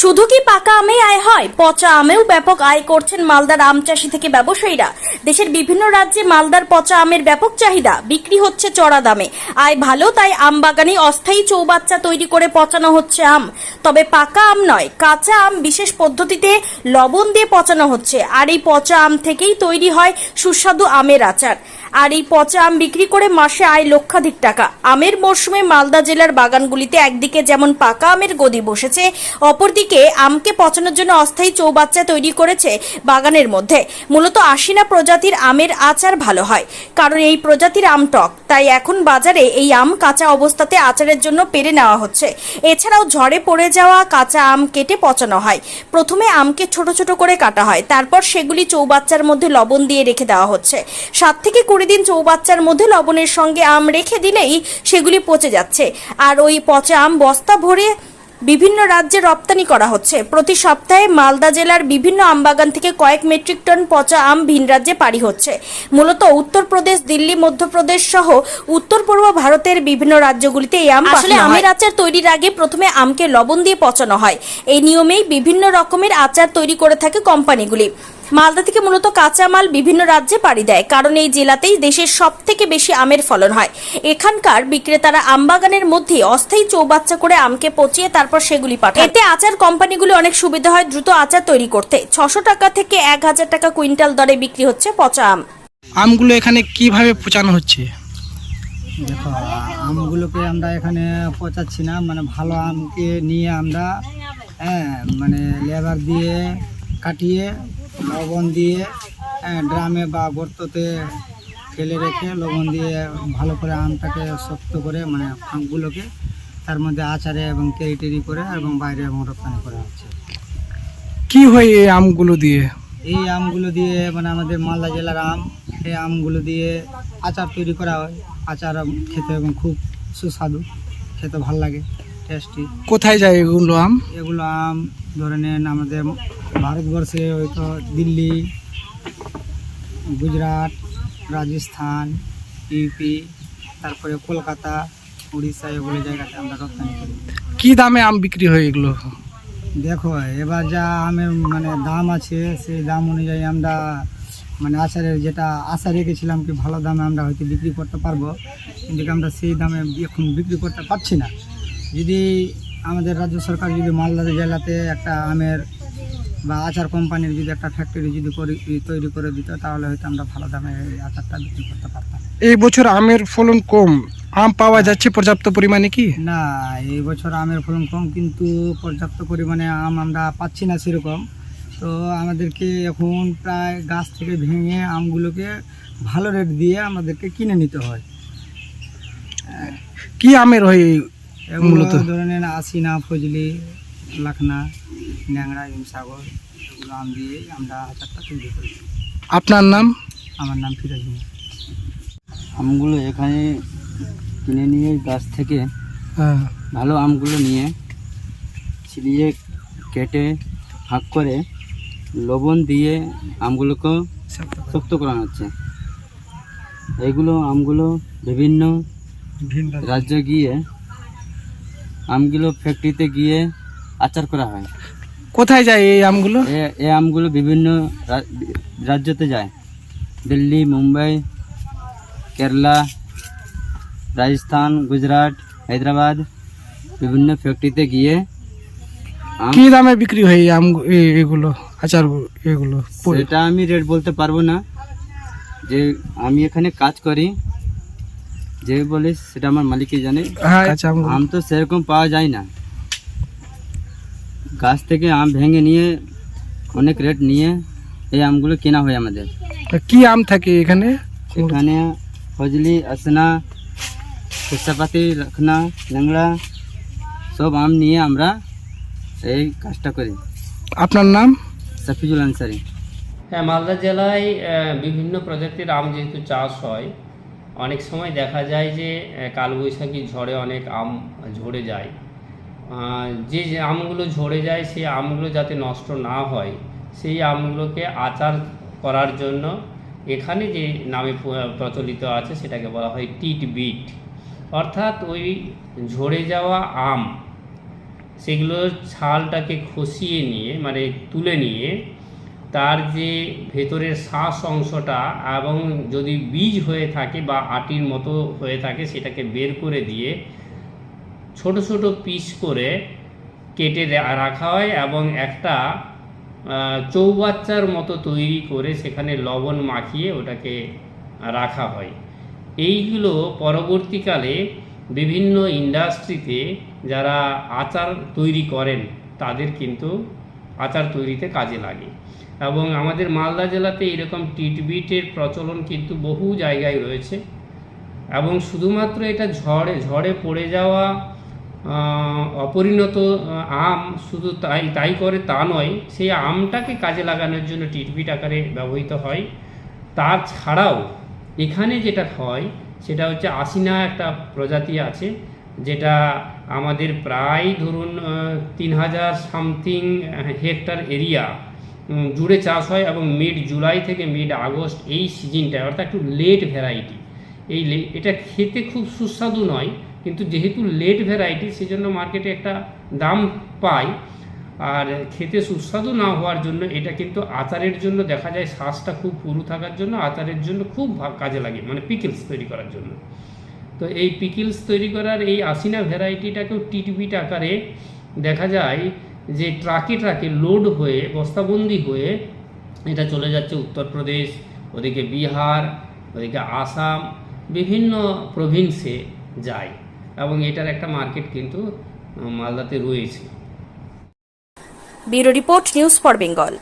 শুধু কি পাকা আমে আয় হয়? পচা আমেও ব্যাপক আয় করছেন মালদার আম চাষি থেকে ব্যবসায়ীরা। দেশের বিভিন্ন রাজ্যে মালদার পচা আমের ব্যাপক চাহিদা, বিক্রি হচ্ছে চড়া দামে। আয় ভালো, তাই আম বাগানে অস্থায়ী চৌবাচ্চা তৈরি করে পচানো হচ্ছে আম। তবে পাকা আম নয়, কাঁচা আম বিশেষ পদ্ধতিতে লবণ দিয়ে পচানো হচ্ছে। আর এই পচা আম থেকেই তৈরি হয় সুস্বাদু আমের আচার। আর এই পচা আম বিক্রি করে মাসে আয় লক্ষাধিক টাকা। আমের মরশুমে মালদা জেলার বাগানগুলিতে একদিকে যেমন পাকা আমের গদি বসেছে, অপরদিকে আমকে পচানোর জন্য অস্থায়ী চৌবাচ্চা তৈরি করেছে বাগানের মধ্যে। মূলত আশিনা প্রজাতির আমের আচার ভালো হয়, কারণ এই প্রজাতির আম টক। তাই এখন বাজারে এই আম কাঁচা অবস্থাতে আচারের জন্য পেরে নেওয়া হচ্ছে। এছাড়াও ঝড়ে পড়ে যাওয়া কাঁচা আম কেটে পচানো হয়। প্রথমে আমকে ছোট ছোট করে কাটা হয়, তারপর সেগুলি চৌবাচ্চার মধ্যে লবণ দিয়ে রেখে দেওয়া হচ্ছে। সাত থেকে কুড়ি দিন চৌবাচ্চার মধ্যে লবণের সঙ্গে আম রেখে দিলেই সেগুলি পচে যাচ্ছে। আর ওই পচা আম বস্তা ভরে বিভিন্ন রাজ্যে রপ্তানি করা হচ্ছে। প্রতি সপ্তাহে মালদা জেলার বিভিন্ন আমবাগান থেকে কয়েক মেট্রিক টন পচা আম ভিন রাজ্যে পাড়ি হচ্ছে। মূলত উত্তরপ্রদেশ দিল্লি মধ্যপ্রদেশ সহ উত্তর পূর্ব ভারতের বিভিন্ন রাজ্যগুলিতে এই আম আসলে আমের আচার তৈরির আগে প্রথমে আমকে লবণ দিয়ে পচানো হয়। এই নিয়মেই বিভিন্ন রকমের আচার তৈরি করে থাকে কোম্পানিগুলি। মালদা থেকে মূলত কাঁচা মাল বিভিন্ন রাজ্যে পাড়ি দেয় কারণ এই জেলাতেই দেশের সব থেকে বেশি আমের ফলন হয়। এখানকার বিক্রেতারা আমবাগানের মধ্যে অস্থায়ী চৌবাচ্চা করে আমকে পচিয়ে তারপর সেগুলি পাঠায় এতে আচার কোম্পানিগুলি অনেক সুবিধা হয় দ্রুত আচার তৈরি করতে। ছশো টাকা থেকে এক হাজার টাকা কুইন্টাল দরে বিক্রি হচ্ছে পচা আম। আমগুলো এখানে কীভাবে পচানো হচ্ছে? দেখো আমগুলোকে আমরা এখানে পচাচ্ছি না মানে ভালো আমকে নিয়ে আমরা হ্যাঁ মানে লেবার দিয়ে কাটিয়ে লবণ দিয়ে ড্রামে বা গর্ততে ফেলে রেখে লবণ দিয়ে ভালো করে আমটাকে শক্ত করে মানে আমগুলোকে তার মধ্যে আচারে এবং কেরি করে এবং বাইরে এবং রপ্তানি করা হচ্ছে। কি হয় এই আমগুলো দিয়ে? এই আমগুলো দিয়ে মানে আমাদের মালদা জেলার আম এই আমগুলো দিয়ে আচার তৈরি করা হয়। আচার খেতে এবং খুব সুস্বাদু খেতে ভালো লাগে টেস্টি কোথায় যায় এগুলো আম? এগুলো আম ধরে নেন আমাদের ভারতবর্ষে হয়তো দিল্লি গুজরাট রাজস্থান ইউপি তারপরে কলকাতা উড়িষ্যা এগুলো জায়গাতে আমরা রপ্তানি করি। কি দামে আম বিক্রি হয় এগুলো? দেখো এবার যা আমের মানে দাম আছে সেই দাম অনুযায়ী আমরা মানে আচারের যেটা আশা রেখেছিলাম কি ভালো দামে আমরা হয়তো বিক্রি করতে পারব কিন্তু আমরা সেই দামে এখন বিক্রি করতে পারছি না। যদি আমাদের রাজ্য সরকার যদি মালদা জেলাতে একটা আমের বা আচার কোম্পানির যদি একটা ফ্যাক্টরি যদি করে তৈরি করে দিত তাহলে হয়তো আমরা ভালো দামে এই আচারটা বিক্রি করতে পারতাম। এই বছর আমের ফলন কম। আম পাওয়া যাচ্ছে পর্যাপ্ত পরিমাণে কি? না এই বছর আমের ফলন কম কিন্তু পর্যাপ্ত পরিমাণে আম আমরা পাচ্ছি না সেরকম। তো আমাদেরকে এখন প্রায় গাছ থেকে ভেঙে আমগুলোকে ভালো রেট দিয়ে আমাদেরকে কিনে নিতে হয়। কি আমের হয় মূলত? ধরে নেন আশিনা ফজলি। লাখনা ন্যাংরা হিমসাগর এগুলো আম দিয়ে আমরা আচারটা তৈরি করি। আপনার নাম? আমার নাম ফিরাজ আমগুলো এখানে কিনে নিয়ে গাছ থেকে হ্যাঁ। ভালো আমগুলো নিয়ে ছিলিয়ে কেটে ভাগ করে লবণ দিয়ে আমগুলোকে শক্ত করানো হচ্ছে। এইগুলো আমগুলো বিভিন্ন রাজ্যে গিয়ে আমগুলো ফ্যাক্টরিতে গিয়ে আচার করা হয়। কোথায় যায় এই আমগুলো? এই আমগুলো বিভিন্ন রাজ্যতে যায়। দিল্লি মুম্বাই কেরালা রাজস্থান গুজরাট হায়দ্রাবাদ বিভিন্ন ফ্যাক্টরিতে গিয়ে কি দামে বিক্রি হয় এই আম এগুলো আচার এগুলো? সেটা আমি রেট বলতে পারব না। যে আমি এখানে কাজ করি যে বলিস সেটা আমার মালিকই জানে। হ্যাঁ আম তো সেরকম পাওয়া যায় না। গাছ থেকে আম ভেঙে নিয়ে অনেক রেট নিয়ে এই আমগুলো কেনা হয় আমাদের। কি আম থাকে এখানে? এখানে ফজলি আসনা খুচাপাতি লখনা ল্যাংড়া সব আম নিয়ে আমরা এই কাজটা করি। আপনার নাম? সফিজুল আনসারি। হ্যাঁ মালদা জেলায় বিভিন্ন প্রজাতির আম যেহেতু চাষ হয় অনেক সময় দেখা যায় যে কালবৈশাখী ঝড়ে অনেক আম ঝরে যায়। যে আমগুলো ঝরে যায় সেই আমগুলো যাতে নষ্ট না হয়, সেই আমগুলোকে আচার করার জন্য এখানে যে নামে প্রচলিত আছে সেটাকে বলা হয় টিট বিট। অর্থাৎ ওই ঝরে যাওয়া আম সেগুলোর ছালটাকে খসিয়ে নিয়ে মানে তুলে নিয়ে তার যে ভেতরের শ্বাস অংশটা এবং যদি বীজ হয়ে থাকে বা আটির মতো হয়ে থাকে সেটাকে বের করে দিয়ে ছোট ছোট পিস করে কেটে রাখা হয় এবং একটা চৌবাচ্চার মতো তৈরি করে সেখানে লবণ মাখিয়ে ওটাকে রাখা হয়। এইগুলো পরবর্তীকালে বিভিন্ন ইন্ডাস্ট্রিতে যারা আচার তৈরি করেন, তাদের কিন্তু আচার তৈরিতে কাজে লাগে। এবং আমাদের মালদা জেলাতে এরকম টিটবিটের প্রচলন কিন্তু বহু জায়গায় রয়েছে। এবং শুধুমাত্র এটা ঝড়ে ঝড়ে পড়ে যাওয়া অপরিণত আম শুধু তাই তাই করে তা নয়, সেই আমটাকে কাজে লাগানোর জন্য টিটবিট আকারে ব্যবহৃত হয়। তাছাড়াও এখানে যেটা হয়, সেটা হচ্ছে আসিনা একটা প্রজাতি আছে, যেটা আমাদের প্রায় ধরুন তিন হাজার সামথিং হেক্টর এরিয়া জুড়ে চাষ হয় এবং মিড জুলাই থেকে মিড আগস্ট এই সিজনটায় অর্থাৎ একটু লেট ভ্যারাইটি এই এটা খেতে খুব সুস্বাদু নয় কিন্তু যেহেতু লেট ভ্যারাইটি সেজন্য মার্কেটে একটা দাম পায় আর খেতে সুস্বাদু না হওয়ার জন্য এটা কিন্তু আচারের জন্য দেখা যায় শ্বাসটা খুব পুরু থাকার জন্য আচারের জন্য খুব কাজে লাগে মানে পিকেলস তৈরি করার জন্য। তো এই পিকিলস তৈরি করার এই আসিনা ভ্যারাইটিটাকেও টিটবিট আকারে দেখা যায় যে ট্রাকে ট্রাকে লোড হয়ে, বস্তাবন্দি হয়ে এটা চলে যাচ্ছে উত্তরপ্রদেশ, ওদিকে বিহার, ওদিকে আসাম, বিভিন্ন প্রভিন্সে যায়। এবং এটার একটা মার্কেট কিন্তু মালদাতে রয়েছে। Bureau report news for Bengal.